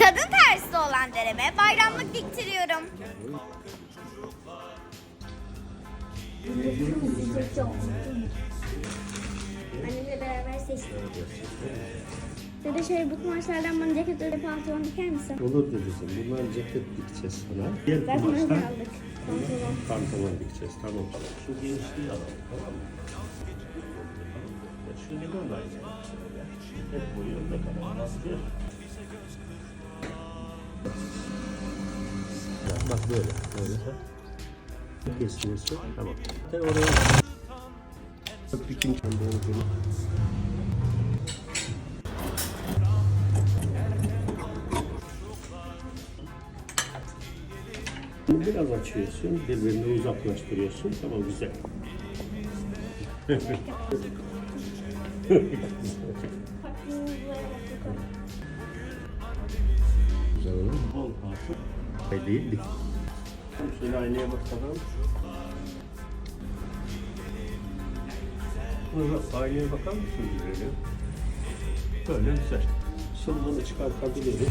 Kadın tersisi olan dereme bayramlık diktiriyorum. Annemle beraber seçtik. Dede şöyle bu kumaşlardan bana ceket öyle pantolon diker misin? Olur dedeciğim. Bundan ceket dikeceğiz sana. Diğer Zaten öyle kumaştan aldık. Pantolon. pantolon dikeceğiz. Tamam. Şu genişliği alalım. Tamam mı? Ya Şu neden de aynı? Hep boyu ne kadar vazgeç. Bak böyle. Böyle. Kesmiyorsun. Tamam. Sen oraya dikim kendi olduğunu. Biraz açıyorsun, birbirini uzaklaştırıyorsun. Tamam güzel. güzel olur mu? Bol parça. Ay değil dik. Şöyle aynaya bakalım. Burada aynaya bakar mısın böyle? Böyle güzel. Şimdi bunu çıkartabiliriz.